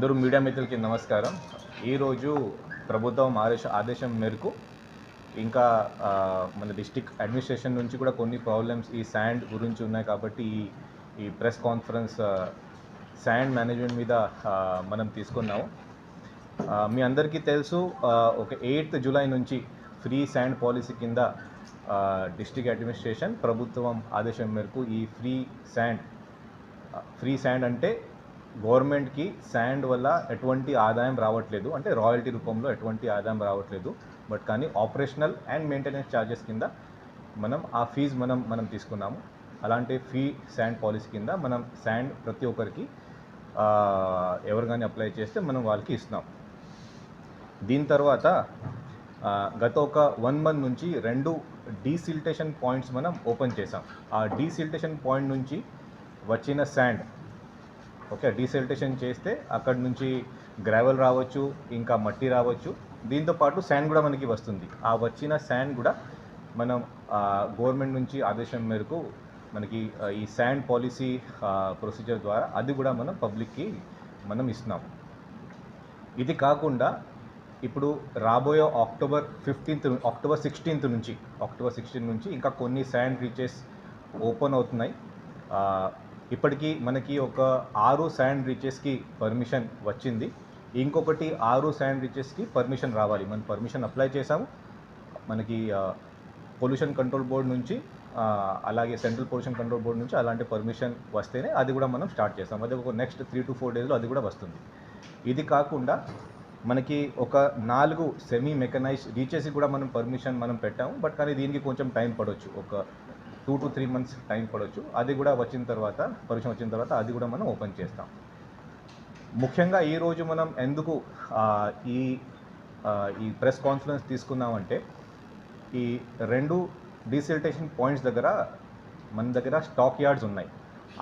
అందరూ మీడియా మిత్రులకి నమస్కారం. ఈరోజు ప్రభుత్వం ఆదేశ ఆదేశం మేరకు ఇంకా మన డిస్టిక్ అడ్మినిస్ట్రేషన్ నుంచి కూడా కొన్ని ప్రాబ్లమ్స్ ఈ శాండ్ గురించి ఉన్నాయి కాబట్టి ఈ ఈ ప్రెస్ కాన్ఫరెన్స్ శాండ్ మేనేజ్మెంట్ మీద మనం తీసుకున్నాము. మీ అందరికీ తెలుసు ఒక ఎయిత్ జూలై నుంచి ఫ్రీ శాండ్ పాలసీ కింద డిస్టిక్ అడ్మినిస్ట్రేషన్ ప్రభుత్వం ఆదేశం మేరకు ఈ ఫ్రీ శాండ్ ఫ్రీ శాండ్ అంటే గవర్నమెంట్కి శాండ్ వల్ల ఎటువంటి ఆదాయం రావట్లేదు. అంటే రాయల్టీ రూపంలో ఎటువంటి ఆదాయం రావట్లేదు. బట్ కానీ ఆపరేషనల్ అండ్ మెయింటెనెన్స్ ఛార్జెస్ కింద మనం ఆ ఫీజు మనం మనం తీసుకున్నాము. అలాంటి ఫీ శాండ్ పాలసీ కింద మనం శాండ్ ప్రతి ఒక్కరికి ఎవరు కానీ అప్లై చేస్తే మనం వాళ్ళకి ఇస్తున్నాం. దీని తర్వాత గత ఒక వన్ మంత్ నుంచి రెండు డీసిల్టేషన్ పాయింట్స్ మనం ఓపెన్ చేసాం ఆ డీసిల్టేషన్ పాయింట్ నుంచి వచ్చిన శాండ్ ఓకే డీసెల్టేషన్ చేస్తే అక్కడ నుంచి గ్రావెల్ రావచ్చు ఇంకా మట్టి రావచ్చు. దీంతో పాటు శాండ్ కూడా మనకి వస్తుంది. ఆ వచ్చిన శాండ్ కూడా మనం గవర్నమెంట్ నుంచి ఆదేశం మేరకు మనకి ఈ శాండ్ పాలసీ ప్రొసీజర్ ద్వారా అది కూడా మనం పబ్లిక్కి మనం ఇస్తున్నాం ఇది కాకుండా ఇప్పుడు రాబోయే అక్టోబర్ ఫిఫ్టీన్త్ అక్టోబర్ సిక్స్టీన్త్ నుంచి అక్టోబర్ సిక్స్టీన్త్ నుంచి ఇంకా కొన్ని శాండ్ రీచెస్ ఓపెన్ అవుతున్నాయి. ఇప్పటికీ మనకి ఒక ఆరు శాండ్ రీచెస్కి పర్మిషన్ వచ్చింది. ఇంకొకటి ఆరు శాండ్ రీచెస్కి పర్మిషన్ రావాలి. మనం పర్మిషన్ అప్లై చేసాము మనకి పొల్యూషన్ కంట్రోల్ బోర్డ్ నుంచి అలాగే సెంట్రల్ పొల్యూషన్ కంట్రోల్ బోర్డ్ నుంచి అలాంటి పర్మిషన్ వస్తేనే అది కూడా మనం స్టార్ట్ చేస్తాం. అదే ఒక నెక్స్ట్ త్రీ టు ఫోర్ డేస్లో అది కూడా వస్తుంది. ఇది కాకుండా మనకి ఒక నాలుగు సెమీ మెకనైజ్ రీచెస్కి కూడా మనం పర్మిషన్ మనం పెట్టాము. బట్ కానీ దీనికి కొంచెం టైం పడవచ్చు ఒక two to three months time పడవచ్చు అది కూడా వచ్చిన తర్వాత పర్మిషన్ వచ్చిన తర్వాత అది కూడా మనం ఓపెన్ చేస్తాం. ముఖ్యంగా ఈరోజు మనం ఎందుకు ఈ ఈ ప్రెస్ కాన్ఫరెన్స్ తీసుకున్నామంటే ఈ రెండు డీసిల్టేషన్ పాయింట్స్ దగ్గర మన దగ్గర స్టాక్ యార్డ్స్ ఉన్నాయి.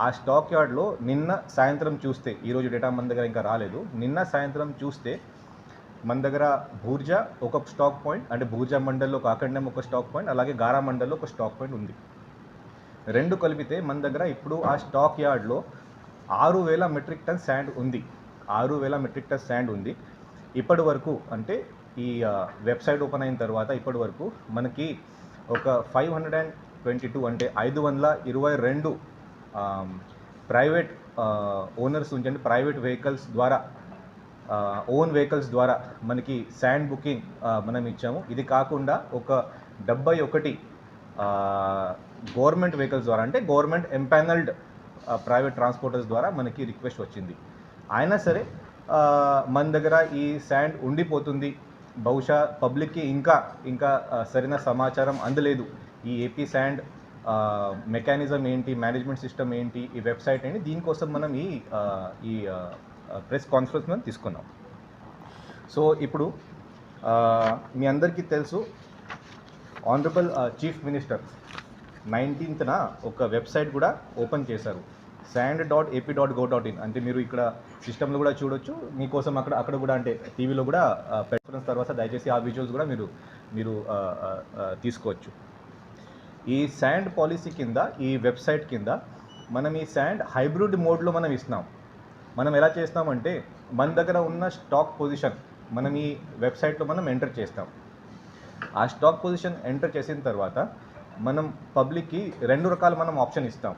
ఆ స్టాక్ యార్డ్లో నిన్న సాయంత్రం చూస్తే ఈరోజు డేటా మన దగ్గర ఇంకా రాలేదు. నిన్న సాయంత్రం చూస్తే మన దగ్గర భూర్జా ఒక స్టాక్ పాయింట్ అంటే భూర్జా మండల్లో కాకండం ఒక స్టాక్ పాయింట్ అలాగే గారా మండల్లో ఒక స్టాక్ పాయింట్ ఉంది. రెండు కలిపితే మన దగ్గర ఇప్పుడు ఆ స్టాక్ యార్డ్లో ఆరు వేల మెట్రిక్ టన్ శాండ్ ఉంది. ఆరు వేల మెట్రిక్ టన్ శాండ్ ఉంది. ఇప్పటి వరకు అంటే ఈ వెబ్సైట్ ఓపెన్ అయిన తర్వాత ఇప్పటి వరకు మనకి ఒక five hundred and twenty two అంటే ఐదు వందల ఇరవై రెండు ప్రైవేట్ ఓనర్స్ ఉంచండి ప్రైవేట్ వెహికల్స్ ద్వారా ఓన్ వెహికల్స్ ద్వారా మనకి శాండ్ బుకింగ్ మనం ఇచ్చాము. ఇది కాకుండా ఒక డెబ్బై ఒకటి గవర్నమెంట్ వెహికల్స్ ద్వారా అంటే గవర్నమెంట్ ఎంపానల్డ్ ప్రైవేట్ ట్రాన్స్పోర్టర్స్ ద్వారా మనకి రిక్వెస్ట్ వచ్చింది. అయినా సరే మన దగ్గర ఈ శాండ్ ఉండిపోతుంది. బహుశా పబ్లిక్కి ఇంకా ఇంకా సరైన సమాచారం అందలేదు. ఈ ఏపీ శాండ్ మెకానిజం ఏంటి మేనేజ్మెంట్ సిస్టమ్ ఏంటి ఈ వెబ్సైట్ ఏంటి దీనికోసం మనం ఈ ఈ ప్రెస్ కాన్ఫరెన్స్ మనం తీసుకున్నాం. సో ఇప్పుడు మీ అందరికీ తెలుసు ఆనరబుల్ చీఫ్ మినిస్టర్ నైన్టీన్త్న ఒక వెబ్సైట్ కూడా ఓపెన్ చేశారు. Sand dot AP dot go dot in అంటే మీరు ఇక్కడ సిస్టంలో కూడా చూడొచ్చు. మీకోసం అక్కడ అక్కడ కూడా అంటే టీవీలో కూడా పెట్టుకున్న తర్వాత దయచేసి ఆ విజువల్స్ కూడా మీరు మీరు తీసుకోవచ్చు. ఈ శాండ్ పాలసీ కింద ఈ వెబ్సైట్ కింద మనం ఈ శాండ్ హైబ్రిడ్ మోడ్లో మనం ఇస్తున్నాం. మనం ఎలా చేస్తామంటే మన దగ్గర ఉన్న స్టాక్ పొజిషన్ మనం ఈ వెబ్సైట్లో మనం ఎంటర్ చేస్తాం. ఆ స్టాక్ పొజిషన్ ఎంటర్ చేసిన తర్వాత మనం పబ్లిక్కి రెండు రకాల మనం ఆప్షన్ ఇస్తాం.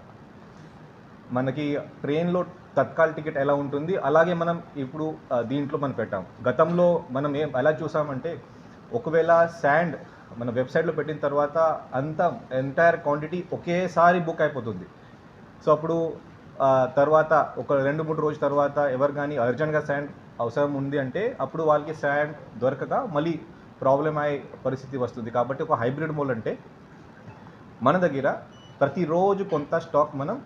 మనకి ట్రైన్లో తత్కాల్ టికెట్ ఎలా ఉంటుంది అలాగే మనం ఇప్పుడు దీంట్లో మనం పెట్టాం. గతంలో మనం ఏం ఎలా చూసామంటే ఒకవేళ శాండ్ మన వెబ్సైట్లో పెట్టిన తర్వాత అంత ఎంటైర్ క్వాంటిటీ ఒకేసారి బుక్ అయిపోతుంది. సో అప్పుడు తర్వాత ఒక రెండు మూడు రోజుల తర్వాత ఎవరు కానీ అర్జెంట్గా శాండ్ అవసరం ఉంది అంటే అప్పుడు వాళ్ళకి శాండ్ దొరకక మళ్ళీ ప్రాబ్లం అయ్యే పరిస్థితి వస్తుంది. కాబట్టి ఒక హైబ్రిడ్ మోల్ అంటే మన దగ్గర ప్రతిరోజు కొంత స్టాక్ మనం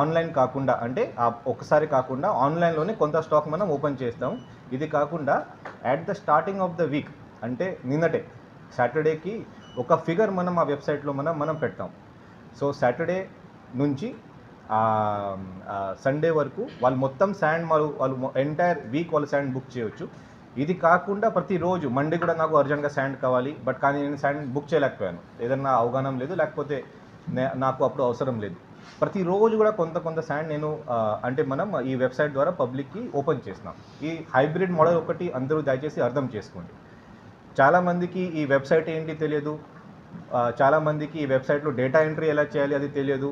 ఆన్లైన్ కాకుండా అంటే ఆ ఒకసారి కాకుండా ఆన్లైన్లోనే కొంత స్టాక్ మనం ఓపెన్ చేస్తాం. ఇది కాకుండా at the starting of the week అంటే నిన్నటే సాటర్డేకి ఒక ఫిగర్ మనం ఆ వెబ్సైట్లో మనం మనం పెడతాం. సో సాటర్డే నుంచి సండే వరకు వాళ్ళు మొత్తం శాండ్ వాళ్ళు వాళ్ళు ఎంటైర్ వీక్ వాళ్ళు శాండ్ బుక్ చేయొచ్చు. ఇది కాకుండా ప్రతిరోజు మండే కూడా నాకు అర్జెంట్గా శాండ్ కావాలి బట్ కానీ నేను శాండ్ బుక్ చేయలేకపోయాను. ఏదన్నా అవగాహన లేదు లేకపోతే నాకు అప్పుడు అవసరం లేదు. ప్రతిరోజు కూడా కొంత కొంత శాండ్ నేను అంటే మనం ఈ వెబ్సైట్ ద్వారా పబ్లిక్కి ఓపెన్ చేసినాం ఈ హైబ్రిడ్ మోడల్ ఒకటి అందరూ దయచేసి అర్థం చేసుకోండి. చాలామందికి ఈ వెబ్సైట్ ఏంటి తెలియదు. చాలామందికి ఈ వెబ్సైట్లో డేటా ఎంట్రీ ఎలా చేయాలి అది తెలియదు.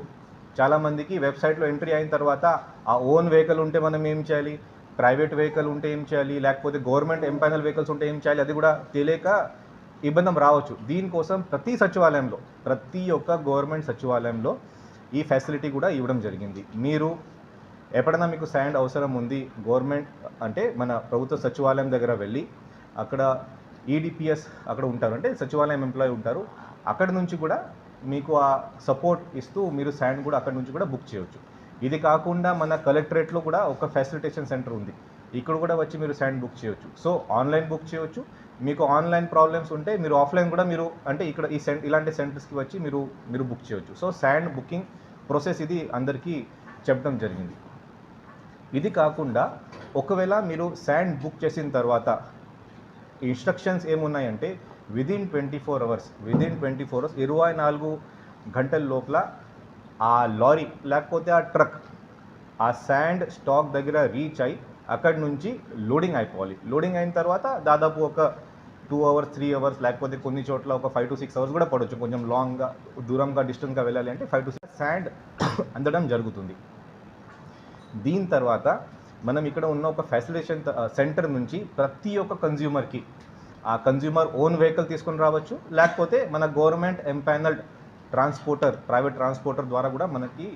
చాలామందికి వెబ్సైట్లో ఎంట్రీ అయిన తర్వాత ఆ ఓన్ వెహికల్ ఉంటే మనం ఏం చేయాలి? ప్రైవేట్ వెహికల్ ఉంటే ఏం చేయాలి? లేకపోతే గవర్నమెంట్ ఎంపైనల్ వెహికల్స్ ఉంటే ఏం చేయాలి? అది కూడా తెలియక ఇబ్బంది రావచ్చు. దీనికోసం ప్రతి సచివాలయంలో ప్రతి ఒక్క గవర్నమెంట్ సచివాలయంలో ఈ ఫెసిలిటీ కూడా ఇవ్వడం జరిగింది. మీరు ఎప్పుడైనా మీకు శాండ్ అవసరం ఉంది గవర్నమెంట్ అంటే మన ప్రభుత్వ సచివాలయం దగ్గర వెళ్ళి అక్కడ ఈడిపిఎస్ అక్కడ ఉంటారు. అంటే సచివాలయం ఎంప్లాయీ ఉంటారు. అక్కడ నుంచి కూడా మీకు ఆ సపోర్ట్ ఇస్తూ మీరు శాండ్ కూడా అక్కడ నుంచి కూడా బుక్ చేయవచ్చు ఇది కాకుండా మన కలెక్టరేట్లో కూడా ఒక ఫెసిలిటేషన్ సెంటర్ ఉంది. ఇక్కడ కూడా వచ్చి మీరు శాండ్ బుక్ చేయొచ్చు. సో ఆన్లైన్ బుక్ చేయొచ్చు. మీకు ఆన్లైన్ ప్రాబ్లమ్స్ ఉంటే మీరు ఆఫ్లైన్ కూడా మీరు అంటే ఇక్కడ ఈ సెంట్ ఇలాంటి సెంటర్స్కి వచ్చి మీరు మీరు బుక్ చేయొచ్చు. సో శాండ్ బుకింగ్ ప్రాసెస్ ఇది అందరికీ చెప్పడం జరిగింది. ఇది కాకుండా ఒకవేళ మీరు శాండ్ బుక్ చేసిన తర్వాత instructions ఏమున్నాయంటే within twenty four hours within twenty four hours ఇరవై నాలుగు గంటల లోపల ఆ లారీ లేకపోతే ఆ ట్రక్ ఆ శాండ్ స్టాక్ దగ్గర రీచ్ అయి అక్కడి నుంచి లోడింగ్ అయిపోవాలి. లోడింగ్ అయిన తర్వాత దాదాపు ఒక టూ అవర్స్ త్రీ అవర్స్ లేకపోతే కొన్ని చోట్ల ఒక ఫైవ్ టు సిక్స్ అవర్స్ కూడా పడవచ్చు కొంచెం లాంగ్గా దూరంగా డిస్టెన్స్గా వెళ్ళాలి అంటే ఫైవ్ టు సిక్స్ శాండ్ అందడం జరుగుతుంది. దీని తర్వాత మనం ఇక్కడ ఉన్న ఒక ఫెసిలిటేషన్ సెంటర్ నుంచి ప్రతి ఒక్క కన్జ్యూమర్కి ఆ కన్జ్యూమర్ ఓన్ వెహికల్ తీసుకొని రావచ్చు. లేకపోతే మన government empanelled transporter private transporter ద్వారా కూడా మనకి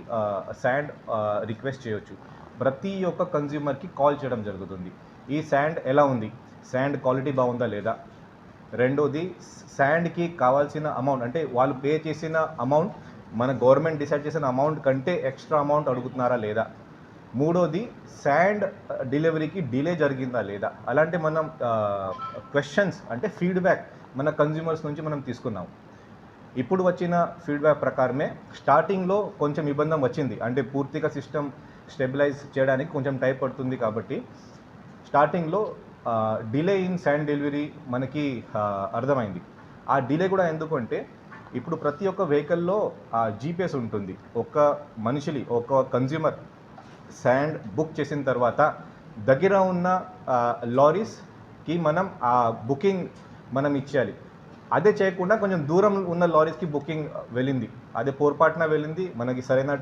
శాండ్ రిక్వెస్ట్ చేయొచ్చు. ప్రతి ఒక్క కన్జ్యూమర్కి కాల్ చేయడం జరుగుతుంది. ఈ శాండ్ ఎలా ఉంది? శాండ్ క్వాలిటీ బాగుందా లేదా? రెండోది శాండ్కి కావాల్సిన అమౌంట్ అంటే వాళ్ళు పే చేసిన అమౌంట్ మన గవర్నమెంట్ డిసైడ్ చేసిన అమౌంట్ కంటే ఎక్స్ట్రా అమౌంట్ అడుగుతున్నారా లేదా? మూడోది శాండ్ డెలివరీకి డిలే జరిగిందా లేదా? అలాంటి మనం క్వశ్చన్స్ అంటే ఫీడ్బ్యాక్ మన కన్జ్యూమర్స్ నుంచి మనం తీసుకున్నాం. ఇప్పుడు వచ్చిన ఫీడ్బ్యాక్ ప్రకారమే స్టార్టింగ్లో కొంచెం ఇబ్బంది వచ్చింది. అంటే పూర్తిగా సిస్టమ్ స్టెబిలైజ్ చేయడానికి కొంచెం టైం పడుతుంది కాబట్టి స్టార్టింగ్లో డిలే ఇన్ శాండ్ డెలివరీ మనకి అర్థమైంది. ఆ డిలే కూడా ఎందుకంటే ఇప్పుడు ప్రతి ఒక్క వెహికల్లో ఆ జీపీఎస్ ఉంటుంది. ఒక్క మనిషిని ఒక కన్జ్యూమర్ శాండ్ బుక్ చేసిన తర్వాత దగ్గర ఉన్న లారీస్కి మనం ఆ బుకింగ్ మనం ఇచ్చేయాలి. అదే చేయకుండా కొంచెం దూరం ఉన్న లారీస్కి బుకింగ్ వెళ్ళింది. అదే పొరపాటున వెళ్ళింది. మనకి సరైన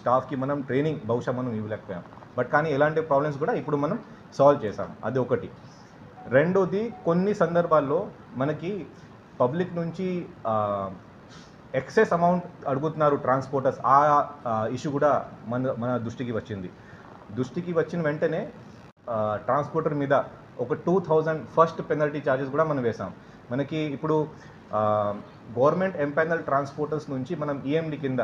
స్టాఫ్కి మనం ట్రైనింగ్ బహుశా మనం ఇవ్వలేకపోయాం. బట్ కానీ ఎలాంటి ప్రాబ్లమ్స్ కూడా ఇప్పుడు మనం సాల్వ్ చేసాం అది ఒకటి. రెండోది కొన్ని సందర్భాల్లో మనకి పబ్లిక్ నుంచి ఎక్సెస్ అమౌంట్ అడుగుతున్నారు ట్రాన్స్పోర్టర్స్. ఆ ఇష్యూ కూడా మన మన దృష్టికి వచ్చింది. దృష్టికి వచ్చిన వెంటనే ట్రాన్స్పోర్టర్ మీద ఒక two thousand first penalty charges కూడా మనం వేసాం మనకి ఇప్పుడు గవర్నమెంట్ ఎంపైనల్ ట్రాన్స్పోర్టర్స్ నుంచి మనం ఈఎండి కింద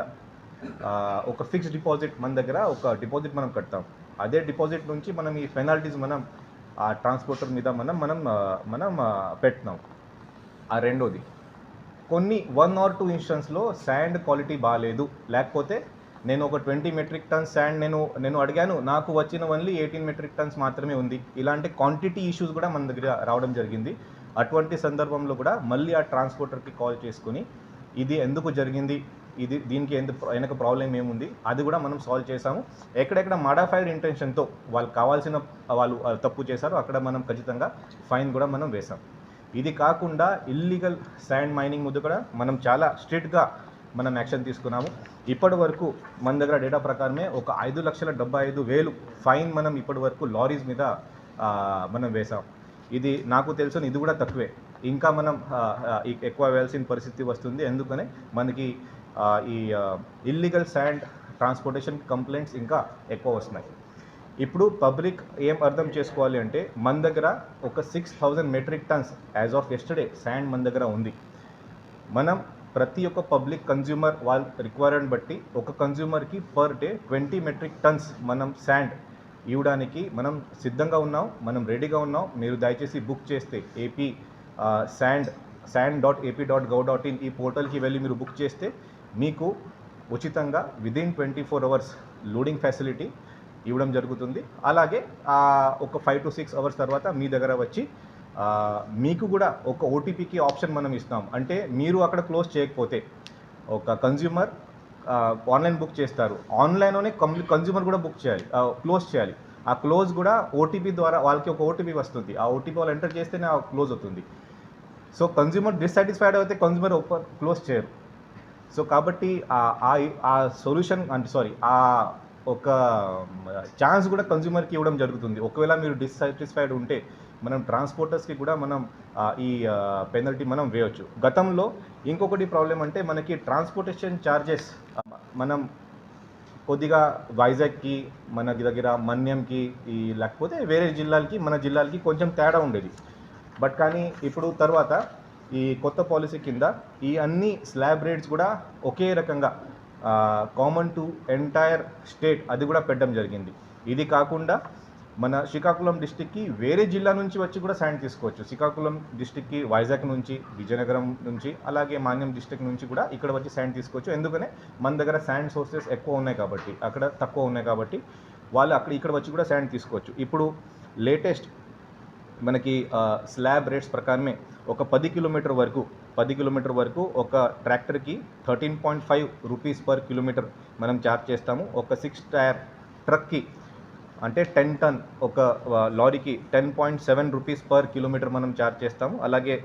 ఒక ఫిక్స్డ్ డిపాజిట్ మన దగ్గర ఒక డిపాజిట్ మనం కడతాం. అదే డిపాజిట్ నుంచి మనం ఈ పెనాల్టీస్ మనం ఆ ట్రాన్స్పోర్టర్ మీద మనం మనం మనం పెట్టినాం ఆ రెండోది. కొన్ని వన్ ఆర్ టూ ఇన్స్టెన్స్లో శాండ్ క్వాలిటీ బాగాలేదు లేకపోతే నేను ఒక ట్వంటీ మెట్రిక్ టన్స్ శాండ్ నేను నేను అడిగాను నాకు వచ్చిన ఓన్లీ ఎయిటీన్ మెట్రిక్ టన్స్ మాత్రమే ఉంది. ఇలాంటి క్వాంటిటీ ఇష్యూస్ కూడా మన దగ్గర రావడం జరిగింది. అటువంటి సందర్భంలో కూడా మళ్ళీ ఆ ట్రాన్స్పోర్టర్కి కాల్ చేసుకుని ఇది ఎందుకు జరిగింది? ఇది దీనికి ఎందుకు వెనక ప్రాబ్లం ఏముంది? అది కూడా మనం సాల్వ్ చేసాము ఎక్కడెక్కడ మాడాఫైడ్ ఇంటెన్షన్తో వాళ్ళు కావాల్సిన వాళ్ళు తప్పు చేశారో అక్కడ మనం ఖచ్చితంగా ఫైన్ కూడా మనం వేసాం ఇది కాకుండా ఇల్లీగల్ శాండ్ మైనింగ్ ముందు కూడా మనం చాలా స్ట్రిక్ట్గా మనం యాక్షన్ తీసుకున్నాము. ఇప్పటి వరకు మన దగ్గర డేటా ప్రకారమే ఒక ఐదు లక్షల డెబ్బై ఐదు వేలు ఫైన్ మనం ఇప్పటి వరకు లారీస్ మీద మనం వేసాం ఇది నాకు తెలుసు ఇది కూడా తక్కువే. ఇంకా మనం ఎక్కువ వేయాల్సిన పరిస్థితి వస్తుంది. ఎందుకనే మనకి ఈ ఇల్లీగల్ శాండ్ ట్రాన్స్పోర్టేషన్ కంప్లైంట్స్ ఇంకా ఎక్కువ వస్తున్నాయి. ఇప్పుడు పబ్లిక్ ఏం అర్థం చేసుకోవాలి అంటే మన దగ్గర ఒక six thousand metric tons as of yesterday sand మన దగ్గర ఉంది. మనం ప్రతి ఒక్క పబ్లిక్ కన్జ్యూమర్ వాళ్ళ రిక్వైర్మెంట్ బట్టి ఒక కన్జ్యూమర్కి per day twenty metric tons మనం శాండ్ ఇవ్వడానికి మనం సిద్ధంగా ఉన్నాం మనం రెడీగా ఉన్నాం. మీరు దయచేసి బుక్ చేస్తే AP sand sand dot AP dot gov dot in ఈ పోర్టల్కి వెళ్ళి మీరు బుక్ చేస్తే మీకు ఉచితంగా within twenty four hours loading facility ఇవ్వడం జరుగుతుంది. అలాగే ఒక ఫైవ్ టు సిక్స్ అవర్స్ తర్వాత మీ దగ్గర వచ్చి మీకు కూడా ఒక ఓటీపీకి ఆప్షన్ మనం ఇస్తాం. అంటే మీరు అక్కడ క్లోజ్ చేయకపోతే ఒక కన్జ్యూమర్ ఆన్లైన్ బుక్ చేస్తారు. ఆన్లైన్లోనే కంప్లీట్ కన్జ్యూమర్ కూడా బుక్ చేయాలి. క్లోజ్ చేయాలి. ఆ క్లోజ్ కూడా ఓటీపీ ద్వారా వాళ్ళకి ఒక ఓటీపీ వస్తుంది. ఆ ఓటీపీ వాళ్ళు ఎంటర్ చేస్తేనే ఆ క్లోజ్ అవుతుంది. సో కన్జ్యూమర్ డిస్సాటిస్ఫైడ్ అయితే కన్జ్యూమర్ ఓపెన్ క్లోజ్ చేయరు. సో కాబట్టి ఆ- ఆ సొల్యూషన్ అంటే సారీ ఆ ఒక ఛాన్స్ కూడా కన్జ్యూమర్కి ఇవ్వడం జరుగుతుంది. ఒకవేళ మీరు డిస్సాటిస్ఫైడ్ ఉంటే మనం ట్రాన్స్పోర్టర్స్కి కూడా మనం ఈ పెనల్టీ మనం వేయవచ్చు గతంలో ఇంకొకటి ప్రాబ్లం అంటే మనకి ట్రాన్స్పోర్టేషన్ ఛార్జెస్ మనం కొద్దిగా వైజాగ్కి మన దగ్గర మన్యంకి ఈ లేకపోతే వేరే జిల్లాలకి మన జిల్లాలకి కొంచెం తేడా ఉండేది. బట్ కానీ ఇప్పుడు తర్వాత ఈ కొత్త పాలసీ కింద ఈ అన్ని స్లాబ్ రేట్స్ కూడా ఒకే రకంగా కామన్ టు ఎంటైర్ స్టేట్ అది కూడా పెట్టడం జరిగింది. ఇది కాకుండా మన శ్రీకాకుళం డిస్టిక్కి వేరే జిల్లా నుంచి వచ్చి కూడా శాండ్ తీసుకోవచ్చు. శ్రీకాకుళం డిస్టిక్కి వైజాగ్ నుంచి విజయనగరం నుంచి అలాగే మాన్యం డిస్టిక్ నుంచి కూడా ఇక్కడ వచ్చి శాండ్ తీసుకోవచ్చు. ఎందుకనే? మన దగ్గర శాండ్ సోర్సెస్ ఎక్కువ ఉన్నాయి కాబట్టి అక్కడ తక్కువ ఉన్నాయి కాబట్టి వాళ్ళు అక్కడ ఇక్కడ వచ్చి కూడా శాండ్ తీసుకోవచ్చు. ఇప్పుడు లేటెస్ట్ మనకి స్లాబ్ రేట్స్ ప్రకారమే ఒక పది కిలోమీటర్ వరకు పది కిలోమీటర్ వరకు ఒక ట్రాక్టర్కి thirteen point five rupees per kilometre మనం ఛార్జ్ చేస్తాము. ఒక సిక్స్ టైర్ ట్రక్కి అంటే టెన్ టన్ ఒక లారీకి ten point seven rupees per kilometre మనం ఛార్జ్ చేస్తాము. అలాగే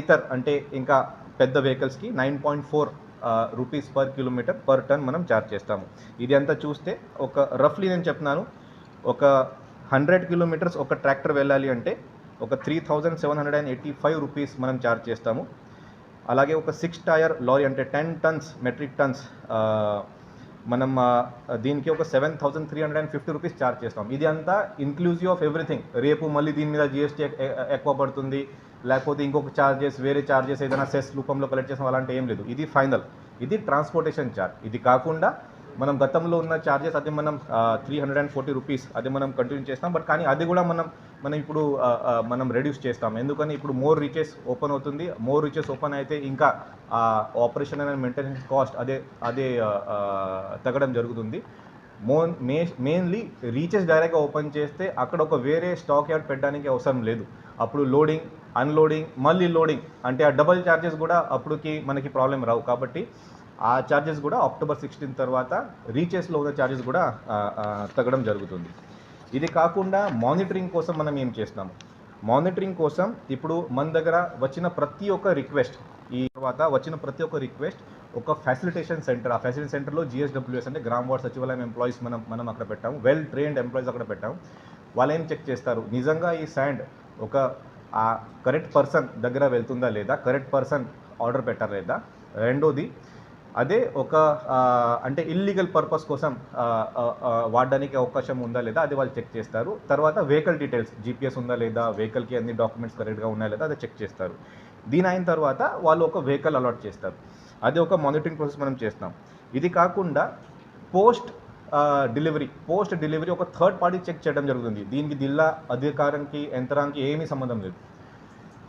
ఇతర్ అంటే ఇంకా పెద్ద వెహికల్స్కి nine point four rupees per kilometre per ton మనం ఛార్జ్ చేస్తాము. ఇది అంతా చూస్తే ఒక రఫ్లీ నేను చెప్తున్నాను ఒక హండ్రెడ్ కిలోమీటర్స్ ఒక ట్రాక్టర్ వెళ్ళాలి అంటే ఒక three thousand seven hundred and eighty five rupees మనం ఛార్జ్ చేస్తాము. అలాగే ఒక సిక్స్ టైర్ లారీ అంటే టెన్ టన్స్ మెట్రిక్ టన్స్ మనం దీనికి ఒక seven thousand three hundred and fifty rupees charge చేస్తాం. ఇది అంతా ఇన్క్లూజివ్ ఆఫ్ ఎవ్రీథింగ్ రేపు మళ్ళీ దీని మీద జిఎస్టీ ఎక్కువ పడుతుంది. లేకపోతే ఇంకొక ఛార్జెస్ వేరే ఛార్జెస్ ఏదైనా సెస్ రూపంలో కలెక్ట్ చేసాం అలాంటి ఏం లేదు. ఇది ఫైనల్ ఇది ట్రాన్స్పోర్టేషన్ ఛార్జ్ ఇది కాకుండా మనం గతంలో ఉన్న ఛార్జెస్ అది మనం three hundred and forty rupees అది మనం కంటిన్యూ చేస్తాం. బట్ కానీ అది కూడా మనం మనం ఇప్పుడు మనం రెడ్యూస్ చేస్తాం. ఎందుకని ఇప్పుడు మోర్ రీచెస్ ఓపెన్ అవుతుంది. మోర్ రీచెస్ ఓపెన్ అయితే ఇంకా ఆపరేషన్ అండ్ మెయింటెనెన్స్ కాస్ట్ అదే అదే తగ్గడం జరుగుతుంది. మో మే మెయిన్లీ రీచెస్ డైరెక్ట్గా ఓపెన్ చేస్తే అక్కడ ఒక వేరే స్టాక్ యార్డ్ పెట్టడానికి అవసరం లేదు. అప్పుడు లోడింగ్ అన్లోడింగ్ మళ్ళీ లోడింగ్ అంటే ఆ డబల్ ఛార్జెస్ కూడా అప్పుడుకి మనకి ప్రాబ్లం రావు. కాబట్టి ఆ ఛార్జెస్ కూడా అక్టోబర్ సిక్స్టీన్ తర్వాత రీచెస్లో ఉన్న ఛార్జెస్ కూడా తగ్గడం జరుగుతుంది. ఇది కాకుండా మానిటరింగ్ కోసం మనం ఏం చేస్తున్నాము? మానిటరింగ్ కోసం ఇప్పుడు మన దగ్గర వచ్చిన ప్రతి ఒక్క రిక్వెస్ట్ ఈ తర్వాత వచ్చిన ప్రతి ఒక్క రిక్వెస్ట్ ఒక ఫెసిలిటేషన్ సెంటర్. ఆ ఫెసిలిటీ సెంటర్లో జిఎస్డబ్ల్యూఎస్ అంటే గ్రామ వార్డ్ సచివాలయం ఎంప్లాయీస్ మనం మనం అక్కడ పెట్టాము. వెల్ ట్రైన్డ్ ఎంప్లాయీస్ అక్కడ పెట్టాము. వాళ్ళు ఏం చెక్ చేస్తారు? నిజంగా ఈ శాండ్ ఒక ఆ కరెక్ట్ పర్సన్ దగ్గర వెళ్తుందా లేదా? కరెక్ట్ పర్సన్ ఆర్డర్ పెట్టారా లేదా? రెండోది అదే ఒక అంటే ఇల్లీగల్ పర్పస్ కోసం వాడడానికి అవకాశం ఉందా లేదా అది వాళ్ళు చెక్ చేస్తారు. తర్వాత వెహికల్ డీటెయిల్స్ జీపీఎస్ ఉందా లేదా వెహికల్కి అన్ని డాక్యుమెంట్స్ కరెక్ట్గా ఉన్నాయా లేదా అది చెక్ చేస్తారు. దీని అయిన తర్వాత వాళ్ళు ఒక వెహికల్ అలాట్ చేస్తారు. అది ఒక మానిటరింగ్ ప్రాసెస్ మనం చేస్తాం ఇది కాకుండా పోస్ట్ డెలివరీ పోస్ట్ డెలివరీ ఒక థర్డ్ పార్టీ చెక్ చేయడం జరుగుతుంది. దీనికి జిల్లా అధికారానికి యంత్రానికి ఏమీ సంబంధం లేదు.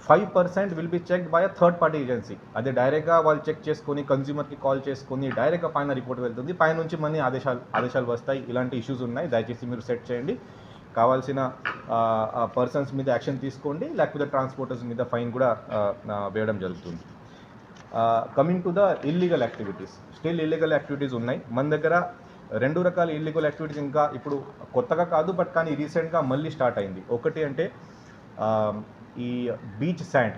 Five percent will be checked by a third party agency అదే డైరెక్ట్గా వాళ్ళు చెక్ చేసుకొని కన్జ్యూమర్కి కాల్ చేసుకొని డైరెక్ట్గా పైన రిపోర్ట్ వెళ్తుంది. పైన నుంచి మనీ ఆదేశాలు ఆదేశాలు వస్తాయి. ఇలాంటి ఇష్యూస్ ఉన్నాయి. దయచేసి మీరు సెట్ చేయండి. కావాల్సిన పర్సన్స్ మీద యాక్షన్ తీసుకోండి. లేకపోతే ట్రాన్స్పోర్టర్స్ మీద ఫైన్ కూడా వేయడం జరుగుతుంది. Coming to the illegal activities still illegal activities ఉన్నాయి. మన దగ్గర రెండు రకాల ఇల్లీగల్ యాక్టివిటీస్ ఇంకా ఇప్పుడు కొత్తగా కాదు బట్ కానీ రీసెంట్గా మళ్ళీ స్టార్ట్ అయింది. ఒకటి అంటే ఈ బీచ్ శాండ్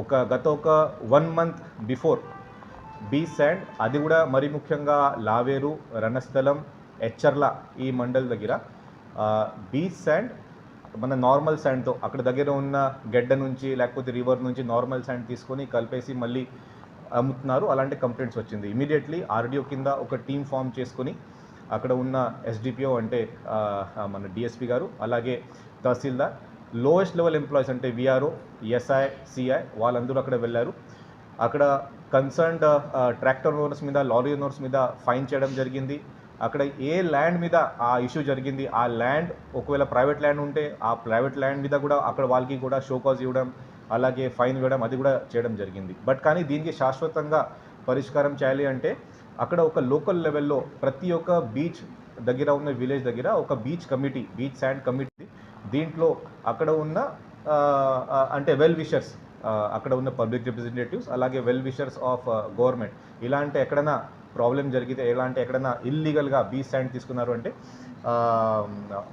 ఒక గత ఒక one month before beach sand అది కూడా మరి ముఖ్యంగా లావేరు రణస్థలం హెచ్చర్ల ఈ మండల్ దగ్గర. బీచ్ శాండ్ మన నార్మల్ శాండ్తో అక్కడ దగ్గర ఉన్న గెడ్డ నుంచి లేకపోతే రివర్ నుంచి నార్మల్ శాండ్ తీసుకొని కలిపేసి మళ్ళీ అమ్ముతున్నారు. అలాంటి కంప్లైంట్స్ వచ్చింది. ఇమీడియట్లీ ఆర్డీఓ కింద ఒక టీం ఫామ్ చేసుకొని అక్కడ ఉన్న ఎస్డిపిఓ అంటే మన డిఎస్పి గారు అలాగే తహసీల్దార్ లోయెస్ట్ లెవెల్ ఎంప్లాయీస్ అంటే విఆర్ఓ ఎస్ఐ సిఐ వాళ్ళందరూ అక్కడ వెళ్ళారు. అక్కడ కన్సర్న్డ్ ట్రాక్టర్ ఓనర్స్ మీద లారీ ఓనర్స్ మీద ఫైన్ చేయడం జరిగింది. అక్కడ ఏ ల్యాండ్ మీద ఆ ఇష్యూ జరిగింది ఆ ల్యాండ్ ఒకవేళ ప్రైవేట్ ల్యాండ్ ఉంటే ఆ ప్రైవేట్ ల్యాండ్ మీద కూడా అక్కడ వాళ్ళకి కూడా షోకాజ్ ఇవ్వడం అలాగే ఫైన్ ఇవ్వడం అది కూడా చేయడం జరిగింది. బట్ కానీ దీనికి శాశ్వతంగా పరిష్కారం చేయాలి అంటే అక్కడ ఒక లోకల్ లెవెల్లో ప్రతి ఒక్క బీచ్ దగ్గర ఉన్న విలేజ్ దగ్గర ఒక beach committee beach sand committee దీంట్లో అక్కడ ఉన్న అంటే వెల్ విషర్స్ అక్కడ ఉన్న పబ్లిక్ రిప్రజెంటేటివ్స్ అలాగే వెల్ విషర్స్ ఆఫ్ గవర్నమెంట్ ఇలాంటి ఎక్కడైనా ప్రాబ్లం జరిగితే ఎలా అంటే ఎక్కడైనా ఇల్లీగల్గా బీ స్టాండ్ తీసుకున్నారు అంటే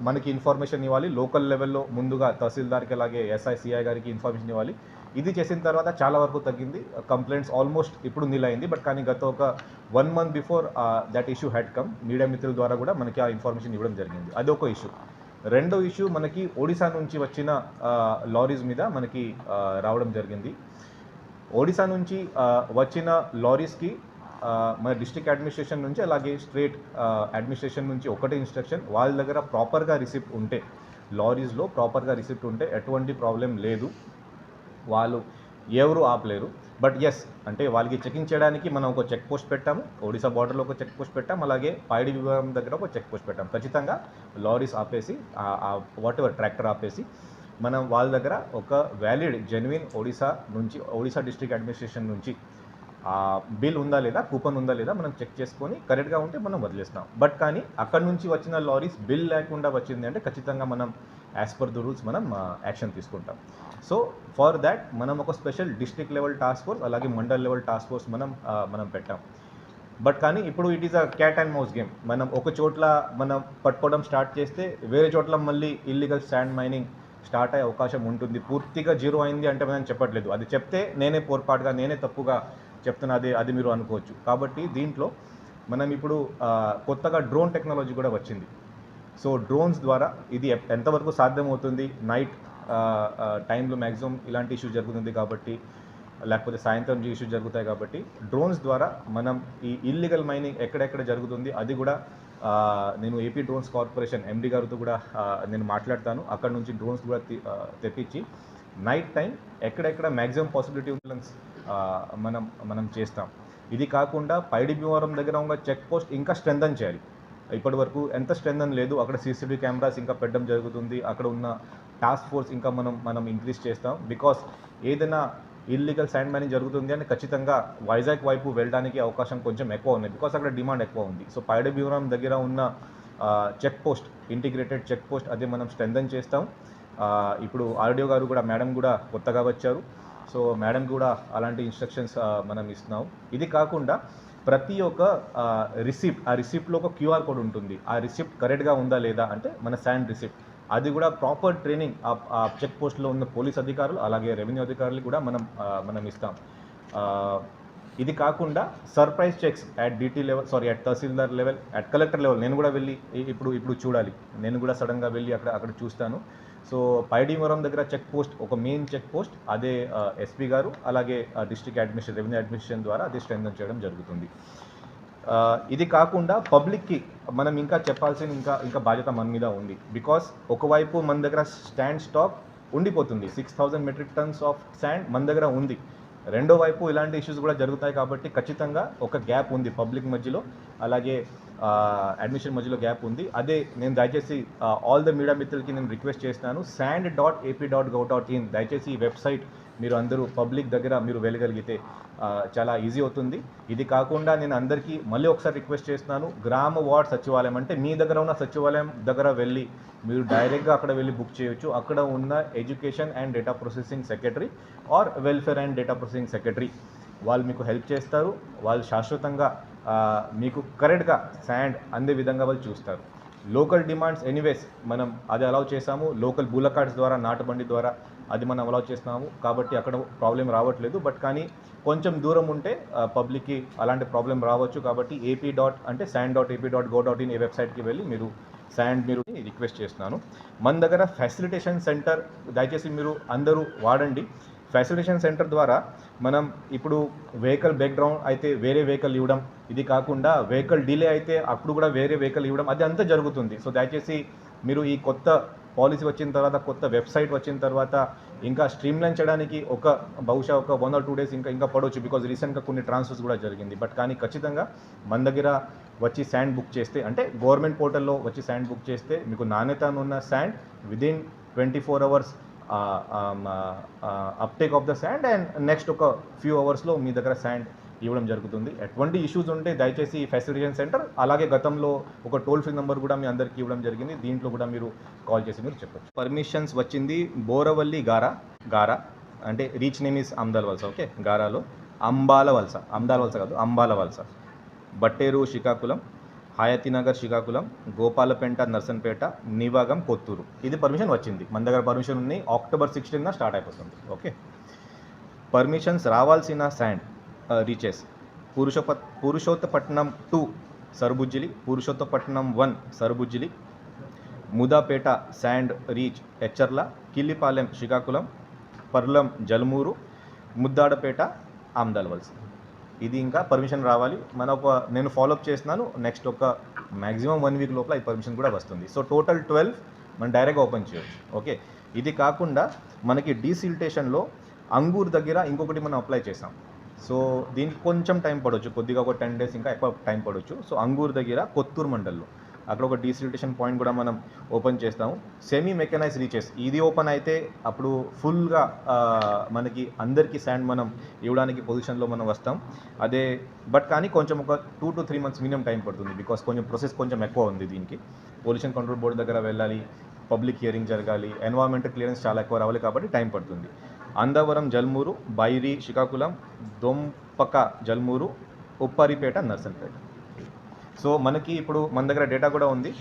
మనకి ఇన్ఫర్మేషన్ ఇవ్వాలి. లోకల్ లెవెల్లో ముందుగా తహసీల్దార్కి అలాగే ఎస్ఐ సిఐ గారికి ఇన్ఫర్మేషన్ ఇవ్వాలి. ఇది చేసిన తర్వాత చాలా వరకు తగ్గింది. కంప్లైంట్స్ ఆల్మోస్ట్ ఇప్పుడు నిలైంది బట్ కానీ గత ఒక one month before that issue had come media మిత్రుల ద్వారా కూడా మనకి ఆ ఇన్ఫర్మేషన్ ఇవ్వడం జరిగింది. అది ఒక ఇష్యూ రెండో ఇష్యూ మనకి ఒడిశా నుంచి వచ్చిన లారీస్ మీద మనకి రావడం జరిగింది. ఒడిశా నుంచి వచ్చిన లారీస్కి మన డిస్ట్రిక్ట్ అడ్మినిస్ట్రేషన్ నుంచి అలాగే స్ట్రేట్ అడ్మినిస్ట్రేషన్ నుంచి ఒకటే ఇన్స్ట్రక్షన్. వాళ్ళ దగ్గర ప్రాపర్గా రిసిప్ట్ ఉంటే లారీస్లో ప్రాపర్గా రిసిప్ట్ ఉంటే ఎటువంటి ప్రాబ్లం లేదు. వాళ్ళు ఎవరు ఆపలేరు. బట్ ఎస్ అంటే వాళ్ళకి చెకింగ్ చేయడానికి మనం ఒక చెక్ పోస్ట్ పెట్టాము. ఒడిశా బార్డర్లో ఒక చెక్ పోస్ట్ పెట్టాం. అలాగే పైడి విభాగం దగ్గర ఒక చెక్ పోస్ట్ పెట్టాం. ఖచ్చితంగా లారీస్ ఆపేసి వాట్ ఎవర్ ట్రాక్టర్ ఆపేసి మనం వాళ్ళ దగ్గర ఒక వ్యాలిడ్ జెన్యున్ ఒడిశా నుంచి ఒడిశా డిస్ట్రిక్ట్ అడ్మినిస్ట్రేషన్ నుంచి బిల్ ఉందా లేదా కూపన్ ఉందా లేదా మనం చెక్ చేసుకొని కరెక్ట్గా ఉంటే మనం వదిలేస్తాం బట్ కానీ అక్కడ నుంచి వచ్చిన లారీస్ బిల్ లేకుండా వచ్చింది అంటే ఖచ్చితంగా మనం యాజ్ పర్ ద రూల్స్ మనం యాక్షన్ తీసుకుంటాం. సో ఫర్ దాట్ మనం ఒక special district level task force అలాగే మండల్ లెవెల్ టాస్క్ ఫోర్స్ మనం మనం పెట్టాం. బట్ కానీ ఇప్పుడు it is a cat and mouse game. మనం ఒక చోట్ల మనం పట్టుకోవడం స్టార్ట్ చేస్తే వేరే చోట్ల మళ్ళీ ఇల్లీగల్ శాండ్ మైనింగ్ స్టార్ట్ అయ్యే అవకాశం ఉంటుంది. పూర్తిగా జీరో అయింది అంటే మనం చెప్పట్లేదు. అది చెప్తే నేనే పొరపాటుగా నేనే తప్పుగా చెప్తున్నా అది అది మీరు అనుకోవచ్చు. కాబట్టి దీంట్లో మనం ఇప్పుడు కొత్తగా డ్రోన్ టెక్నాలజీ కూడా వచ్చింది. సో డ్రోన్స్ ద్వారా ఇది ఎంతవరకు సాధ్యమవుతుంది? నైట్ టైంలో మ్యాక్సిమం ఇలాంటి ఇష్యూ జరుగుతుంది కాబట్టి లేకపోతే సాయంత్రం ఇష్యూ జరుగుతాయి కాబట్టి డ్రోన్స్ ద్వారా మనం ఈ ఇల్లీగల్ మైనింగ్ ఎక్కడెక్కడ జరుగుతుంది అది కూడా నేను ఏపీ డ్రోన్స్ కార్పొరేషన్ ఎండి గారితో కూడా నేను మాట్లాడతాను. అక్కడ నుంచి డ్రోన్స్ కూడా తెప్పించి నైట్ టైం ఎక్కడెక్కడ మ్యాక్సిమం పాసిబిలిటీ ఉంటుందని మనం మనం చేస్తాం. ఇది కాకుండా పైడి భీమవరం దగ్గర ఉన్న చెక్ పోస్ట్ ఇంకా స్ట్రెంథన్ చేయాలి. ఇప్పటి వరకు ఎంత స్ట్రెంథన్ లేదు. అక్కడ సీసీటీవీ కెమెరాస్ ఇంకా పెట్టడం జరుగుతుంది. అక్కడ ఉన్న టాస్క్ ఫోర్స్ ఇంకా మనం మనం ఇంక్రీజ్ చేస్తాం. బికాస్ ఏదైనా ఇల్లీగల్ శాండ్ మైనింగ్ జరుగుతుంది అని ఖచ్చితంగా వైజాగ్ వైపు వెళ్ళడానికి అవకాశం కొంచెం ఎక్కువ ఉంది. బికాస్ అక్కడ డిమాండ్ ఎక్కువ ఉంది. సో పైడ భీమవరం దగ్గర ఉన్న check post integrated check post అదే మనం స్ట్రెంథన్ చేస్తాం. ఇప్పుడు ఆర్డిఓ గారు కూడా మేడం కూడా కొత్తగా వచ్చారు. సో మేడం కూడా అలాంటి ఇన్స్ట్రక్షన్స్ మనం ఇస్తున్నాం. ఇది కాకుండా ప్రతి ఒక్క రిసిప్ట్ ఆ రిసిప్ట్లో ఒక క్యూఆర్ కోడ్ ఉంటుంది. ఆ రిసిప్ట్ కరెక్ట్గా ఉందా లేదా అంటే మన శాండ్ రిసిప్ట్ అది కూడా ప్రాపర్ ట్రైనింగ్ ఆ చెక్ పోస్ట్లో ఉన్న పోలీస్ అధికారులు అలాగే రెవెన్యూ అధికారులు కూడా మనం మనం ఇస్తాం. ఇది కాకుండా surprise checks at DT level sorry at tahsildar level at collector level నేను కూడా వెళ్ళి ఇప్పుడు ఇప్పుడు చూడాలి. నేను కూడా సడన్గా వెళ్ళి అక్కడ అక్కడ చూస్తాను. సో పైడీవరం దగ్గర చెక్ పోస్ట్ ఒక మెయిన్ చెక్ పోస్ట్ అదే ఎస్పీ గారు అలాగే డిస్ట్రిక్ట్ అడ్మినిస్ట్రేషన్ రెవెన్యూ అడ్మినిస్ట్రేషన్ ద్వారా అది స్ట్రెంగ్ చేయడం జరుగుతుంది. ఇది కాకుండా పబ్లిక్కి మనం ఇంకా చెప్పాల్సిన ఇంకా ఇంకా బాధ్యత మన మీద ఉంది. బికాస్ ఒకవైపు మన దగ్గర స్టాండ్ స్టాక్ ఉండిపోతుంది. Six thousand metric tons of sand మన దగ్గర ఉంది. రెండో వైపు ఇలాంటి ఇష్యూస్ కూడా జరుగుతాయి కాబట్టి ఖచ్చితంగా ఒక గ్యాప్ ఉంది పబ్లిక్ మధ్యలో. అలాగే అడ్మిషన్ మధ్యలో గ్యాప్ ఉంది. అదే నేను దయచేసి ఆల్ ద మీడియా మిత్రులకి నేను రిక్వెస్ట్ చేస్తున్నాను. Sand dot AP dot gov dot in దయచేసి ఈ వెబ్సైట్ మీరు అందరూ పబ్లిక్ దగ్గర మీరు వెళ్ళగలిగితే చాలా ఈజీ అవుతుంది. ఇది కాకుండా నేను అందరికీ మళ్ళీ ఒకసారి రిక్వెస్ట్ చేస్తున్నాను గ్రామ వార్డ్ సచివాలయం అంటే మీ దగ్గర ఉన్న సచివాలయం దగ్గర వెళ్ళి మీరు డైరెక్ట్గా అక్కడ వెళ్ళి బుక్ చేయొచ్చు. అక్కడ ఉన్న education and data processing secretary or welfare and data processing secretary. వాళ్ళు మీకు హెల్ప్ చేస్తారు. వాళ్ళు శాశ్వతంగా మీకు కరెక్ట్గా శాండ్ అందే విధంగా వాళ్ళు చూస్తారు. లోకల్ డిమాండ్స్ ఎనీవేస్ మనం అది అలౌ చేసాము లోకల్ బూల కార్డ్స్ ద్వారా నాటుబండి ద్వారా అది మనం అలౌ చేస్తున్నాము. కాబట్టి అక్కడ ప్రాబ్లం రావట్లేదు. బట్ కానీ కొంచెం దూరం ఉంటే పబ్లిక్కి అలాంటి ప్రాబ్లం రావచ్చు. కాబట్టి ఏపీ డాట్ అంటే sand dot AP dot go dot in ఏ వెబ్సైట్కి వెళ్ళి మీరు శాండ్ మీరు రిక్వెస్ట్ చేస్తున్నాను. మన దగ్గర ఫెసిలిటేషన్ సెంటర్ దయచేసి మీరు అందరూ వాడండి. ఫెసిలిటేషన్ సెంటర్ ద్వారా మనం ఇప్పుడు వెహికల్ బ్యాక్గ్రౌండ్ అయితే వేరే వెహికల్ ఇవ్వడం ఇది కాకుండా వెహికల్ డిలే అయితే అప్పుడు కూడా వేరే వెహికల్ ఇవ్వడం అది అంతా జరుగుతుంది. సో దయచేసి మీరు ఈ కొత్త పాలసీ వచ్చిన తర్వాత కొత్త వెబ్సైట్ వచ్చిన తర్వాత ఇంకా స్ట్రీమ్లైన్ చేయడానికి ఒక బహుశా ఒక వన్ ఆర్ టూ డేస్ ఇంకా ఇంకా పడవచ్చు బికాజ్ రీసెంట్గా కొన్ని ట్రాన్స్ఫర్స్ కూడా జరిగింది. బట్ కానీ ఖచ్చితంగా మన దగ్గర వచ్చి శాండ్ బుక్ చేస్తే అంటే గవర్నమెంట్ పోర్టల్లో వచ్చి శాండ్ బుక్ చేస్తే మీకు నాణ్యత ఉన్న sand within twenty four hours uptake of the sand and next ఒక ఫ్యూ అవర్స్లో మీ దగ్గర శాండ్ ఇవ్వడం జరుగుతుంది. ఎటువంటి ఇష్యూస్ ఉంటే దయచేసి ఈ ఫెసిలిటేషన్ సెంటర్ అలాగే గతంలో ఒక టోల్ ఫ్రీ నెంబర్ కూడా మీ అందరికీ ఇవ్వడం జరిగింది. దీంట్లో కూడా మీరు కాల్ చేసి మీరు చెప్పచ్చు. పర్మిషన్స్ వచ్చింది బోరవల్లి గారా గారా అంటే రీచ్ నేమ్ ఇస్ అమ్దాల్ వలస ఓకే గారాలో అంబాల వలస అమ్దాల వలస కాదు అంబాల వలస. బట్టేరు శ్రీకాకుళం హయతినగర్ శ్రీకాకుళం గోపాలపేట నర్సన్పేట నివాగం కొత్తూరు ఇది పర్మిషన్ వచ్చింది. మన దగ్గర పర్మిషన్ ఉంది అక్టోబర్ సిక్స్టీన్న స్టార్ట్ అయిపోతుంది ఓకే పర్మిషన్స్ రావాల్సిన sand reaches పురుషోప Purushottapatnam two Sarubujjili. Purushottapatnam one Sarubujjili. Mudapeta sand reach Etcherla Killipalem Srikakulam. Parlam Jalumuru. Muddadapeta Amadalavalasa. ఇది ఇంకా పర్మిషన్ రావాలి. మన ఒక నేను ఫాలోఅప్ చేస్తున్నాను. నెక్స్ట్ ఒక మ్యాక్సిమం వన్ వీక్ లోపల ఈ పర్మిషన్ కూడా వస్తుంది. సో టోటల్ ట్వెల్వ్ మనం డైరెక్ట్గా ఓపెన్ చేయొచ్చు. ఓకే ఇది కాకుండా మనకి డీసిల్టేషన్లో అంగూర్ దగ్గర ఇంకొకటి మనం అప్లై చేసాం. సో దీనికి కొంచెం టైం పడవచ్చు కొద్దిగా ఒక టెన్ డేస్ ఇంకా ఎక్కువ టైం పడవచ్చు సో అంగూర్ దగ్గర కొత్తూరు మండల్లో అక్కడ ఒక డీసిలిటేషన్ పాయింట్ కూడా మనం ఓపెన్ చేస్తాము. సెమీ మెకనైజ్ రీచెస్ ఇది ఓపెన్ అయితే అప్పుడు ఫుల్గా మనకి అందరికీ శాండ్ మనం ఇవ్వడానికి పొజిషన్లో మనం వస్తాం. అదే బట్ కానీ కొంచెం ఒక two to three months minimum time పడుతుంది. బికాస్ కొంచెం ప్రొసెస్ కొంచెం ఎక్కువ ఉంది దీనికి. పొల్యూషన్ కంట్రోల్ బోర్డు దగ్గర వెళ్ళాలి పబ్లిక్ హియరింగ్ జరగాలి ఎన్వైర్మెంటల్ క్లియరెన్స్ చాలా ఎక్కువ రావాలి కాబట్టి టైం పడుతుంది. అందవరం జల్మూరు బైరి శ్రీకాకుళం దొంపక జల్మూరు ఉప్పరిపేట నర్సంపేట సో మనకి ఇప్పుడు మన దగ్గర డేటా కూడా ఉంది.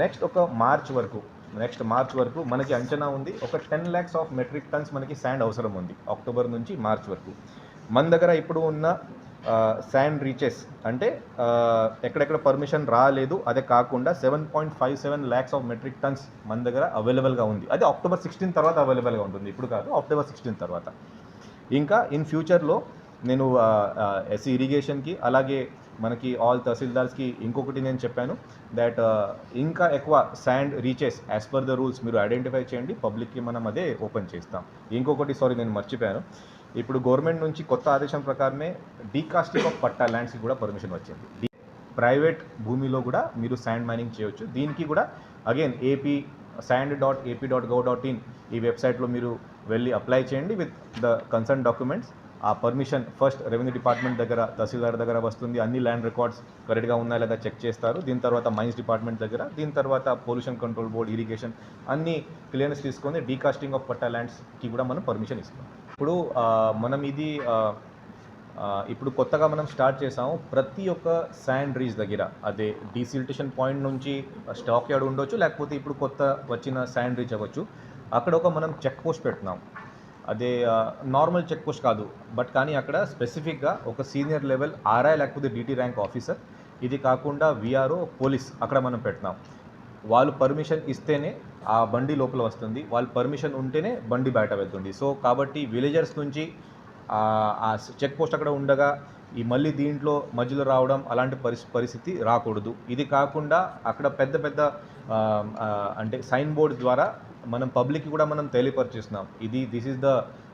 నెక్స్ట్ ఒక మార్చ్ వరకు నెక్స్ట్ మార్చ్ వరకు మనకి అంచనా ఉంది. ఒక ten lakhs of metric tons మనకి శాండ్ అవసరం ఉంది అక్టోబర్ నుంచి మార్చ్ వరకు. మన దగ్గర ఇప్పుడు ఉన్న శాండ్ రీచెస్ అంటే ఎక్కడెక్కడ పర్మిషన్ రాలేదు అదే కాకుండా seven point five seven lakhs of metric tons మన దగ్గర అవైలబుల్గా ఉంది. అది అక్టోబర్ సిక్స్టీన్ తర్వాత అవైలబుల్గా ఉంటుంది. ఇప్పుడు కాదు అక్టోబర్ సిక్స్టీన్ తర్వాత. ఇంకా ఇన్ ఫ్యూచర్లో నేను ఎస్సీ ఇరిగేషన్కి అలాగే మనకి ఆల్ తహసీల్దార్స్కి ఇంకొకటి నేను చెప్పాను దాట్ ఇంకా ఎక్కువ sand reaches as per the rules మీరు ఐడెంటిఫై చేయండి పబ్లిక్కి మనం అదే ఓపెన్ చేస్తాం. ఇంకొకటి సారీ నేను మర్చిపోయాను. ఇప్పుడు గవర్నమెంట్ నుంచి కొత్త ఆదేశం ప్రకారమే డీకాస్టింగ్ ఆఫ్ పట్టా ల్యాండ్స్కి కూడా పర్మిషన్ వచ్చింది. ప్రైవేట్ భూమిలో కూడా మీరు శాండ్ మైనింగ్ చేయవచ్చు దీనికి కూడా again AP sand dot AP dot gov dot in ఈ వెబ్సైట్లో మీరు వెళ్ళి అప్లై చేయండి విత్ ద కన్సర్న్ డాక్యుమెంట్స్ ఆ పర్మిషన్ ఫస్ట్ రెవెన్యూ డిపార్ట్మెంట్ దగ్గర తహసీల్దార్ దగ్గర వస్తుంది. అన్ని ల్యాండ్ రికార్డ్స్ కరెక్ట్గా ఉన్నాయా లేదా చెక్ చేస్తారు. దీని తర్వాత మైన్స్ డిపార్ట్మెంట్ దగ్గర దీని తర్వాత పొల్యూషన్ కంట్రోల్ బోర్డ్ ఇరిగేషన్ అన్ని క్లియరెన్స్ తీసుకొని డీకాస్టింగ్ ఆఫ్ పట్టా ల్యాండ్స్కి కూడా మనం పర్మిషన్ ఇస్తాం ఇప్పుడు మనం ఇది ఇప్పుడు కొత్తగా మనం స్టార్ట్ చేసాము ప్రతి ఒక్క శాండ్ రీచ్ దగ్గర. అదే డీసిల్టేషన్ పాయింట్ నుంచి స్టాక్ యార్డ్ ఉండొచ్చు లేకపోతే ఇప్పుడు కొత్త వచ్చిన శాండ్ రీచ్ అవ్వచ్చు. అక్కడ ఒక మనం చెక్ పోస్ట్ పెట్టినాం అదే నార్మల్ చెక్ పోస్ట్ కాదు. బట్ కానీ అక్కడ స్పెసిఫిక్గా ఒక సీనియర్ లెవెల్ ఆర్ఐ లేకపోతే డీటీ ర్యాంక్ ఆఫీసర్ ఇది కాకుండా విఆర్ఓ పోలీస్ అక్కడ మనం పెట్టినాం వాళ్ళు పర్మిషన్ ఇస్తేనే ఆ బండి లోపల వస్తుంది. వాళ్ళు పర్మిషన్ ఉంటేనే బండి బయట వెళ్తుంది. సో కాబట్టి విలేజర్స్ నుంచి ఆ- చెక్ పోస్ట్ అక్కడ ఉండగా ఈ మళ్ళీ దీంట్లో మధ్యలో రావడం అలాంటి పరిస్ పరిస్థితి రాకూడదు. ఇది కాకుండా అక్కడ పెద్ద పెద్ద అంటే సైన్ బోర్డ్ ద్వారా మనం పబ్లిక్కి కూడా మనం తెలియపరిచేస్తున్నాం. ఇది this is the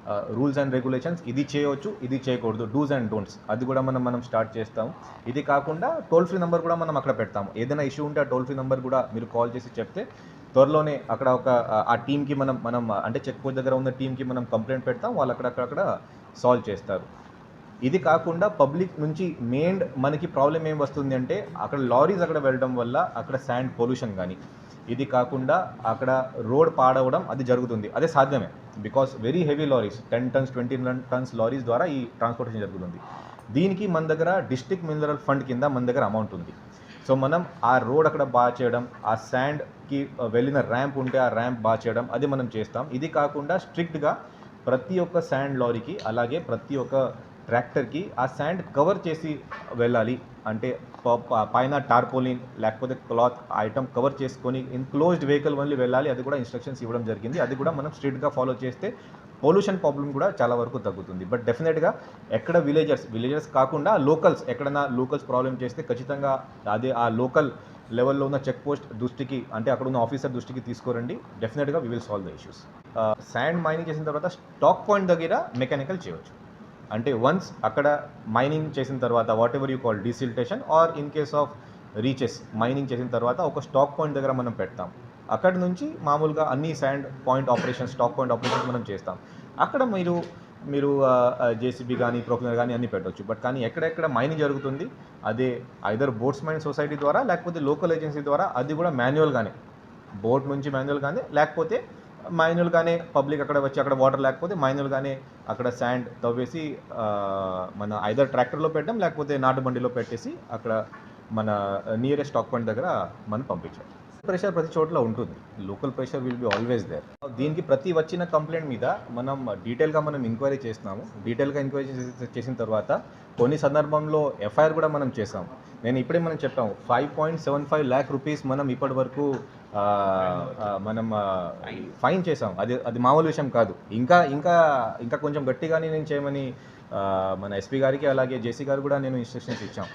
rules and regulations ఇది చేయవచ్చు ఇది చేయకూడదు. Dos and don'ts. అది కూడా మనం మనం స్టార్ట్ చేస్తాం. ఇది కాకుండా టోల్ ఫ్రీ నెంబర్ కూడా మనం అక్కడ పెడతాం ఏదైనా ఇష్యూ ఉంటే ఆ టోల్ ఫ్రీ నెంబర్ కూడా మీరు కాల్ చేసి చెప్తే త్వరలోనే అక్కడ ఒక ఆ- ఆ టీంకి మనం మనం అంటే చెక్ పోస్ట్ దగ్గర ఉన్న టీంకి మనం కంప్లైంట్ పెడతాం. వాళ్ళు అక్కడక్కడ సాల్వ్ చేస్తారు. ఇది కాకుండా పబ్లిక్ నుంచి మెయిన్ మనకి ప్రాబ్లం ఏం వస్తుంది అంటే అక్కడ లారీస్ అక్కడ వెళ్ళడం వల్ల అక్కడ శాండ్ పొల్యూషన్ కానీ ఇది కాకుండా అక్కడ రోడ్ పాడవడం అది జరుగుతుంది. అదే సాధ్యమే. Because very heavy lorries ten tons twenty tons lorries ద్వారా ఈ ట్రాన్స్పోర్టేషన్ జరుగుతుంది. దీనికి మన దగ్గర డిస్ట్రిక్ట్ మినరల్ ఫండ్ కింద మన దగ్గర అమౌంట్ ఉంది. సో మనం ఆ రోడ్ అక్కడ బాగా చేయడం ఆ శాండ్కి వెళ్ళిన ర్యాంప్ ఉంటే ఆ ర్యాంప్ బాగా చేయడం అది మనం చేస్తాం. ఇది కాకుండా స్ట్రిక్ట్గా ప్రతి ఒక్క శాండ్ లారీకి అలాగే ప్రతి ఒక్క ట్రాక్టర్కి ఆ శాండ్ కవర్ చేసి వెళ్ళాలి. అంటే పైన టార్పోలిన్ లేకపోతే క్లాత్ ఐటమ్ కవర్ చేసుకొని ఇన్క్లోజ్డ్ వెహికల్ వల్ల వెళ్ళాలి. అది కూడా ఇన్స్ట్రక్షన్స్ ఇవ్వడం జరిగింది. అది కూడా మనం స్ట్రిక్ట్గా ఫాలో చేస్తే పొల్యూషన్ ప్రాబ్లం కూడా చాలా వరకు తగ్గుతుంది. బట్ డెఫినెట్గా ఎక్కడ విలేజర్స్ విలేజర్స్ కాకుండా లోకల్స్ ఎక్కడైనా లోకల్స్ ప్రాబ్లం చేస్తే ఖచ్చితంగా అదే ఆ లోకల్ లెవెల్లో ఉన్న చెక్ పోస్ట్ దృష్టికి అంటే అక్కడ ఉన్న ఆఫీసర్ దృష్టికి తీసుకోరండి. డెఫినెట్గా we will solve the issues sand mining చేసిన తర్వాత స్టాక్ పాయింట్ దగ్గర మెకానికల్ చేయవచ్చు అంటే వన్స్ అక్కడ మైనింగ్ చేసిన తర్వాత whatever you call desiltation or in case of reaches mining చేసిన తర్వాత ఒక స్టాక్ పాయింట్ దగ్గర మనం పెడతాం. అక్కడ నుంచి మామూలుగా అన్ని sand point operation stock point operation మనం చేస్తాం. అక్కడ మీరు మీరు జేసీబీ కానీ ప్రొఫెసర్ కానీ అన్ని పెట్టవచ్చు బట్ కానీ ఎక్కడెక్కడ మైనింగ్ జరుగుతుంది అదే ఐదర్ బోట్స్ మైన్ సొసైటీ ద్వారా లేకపోతే లోకల్ ఏజెన్సీ ద్వారా అది కూడా మాన్యువల్గానే బోట్ నుంచి మాన్యువల్ కానీ లేకపోతే మాన్యువల్గానే పబ్లిక్ అక్కడ వచ్చి అక్కడ వాటర్ లేకపోతే మాన్యువల్గానే అక్కడ శాండ్ తవ్వేసి మన ఐదర్ ట్రాక్టర్లో పెట్టడం లేకపోతే నాటు బండిలో పెట్టేసి అక్కడ మన నియరెస్ట్ స్టాక్ పాయింట్ దగ్గర మనం పంపించాం ప్రెషర్ ప్రతి చోట్ల ఉంటుంది. Local pressure will be always there దీనికి ప్రతి వచ్చిన కంప్లైంట్ మీద మనం డీటెయిల్గా మనం ఎంక్వైరీ చేస్తున్నాము. డీటెయిల్గా ఎంక్వైరీ చేసిన తర్వాత కొన్ని సందర్భంలో ఎఫ్ఐఆర్ కూడా మనం చేసాం నేను ఇప్పుడే మనం చెప్పాము five point seven five lakh rupees మనం ఇప్పటి వరకు మనం ఫైన్ చేసాం. అది అది మామూలు విషయం కాదు. ఇంకా ఇంకా ఇంకా కొంచెం గట్టిగానే నేను చేయమని మన ఎస్పీ గారికి అలాగే జేసీ గారు కూడా నేను ఇన్స్ట్రక్షన్స్ ఇచ్చాం.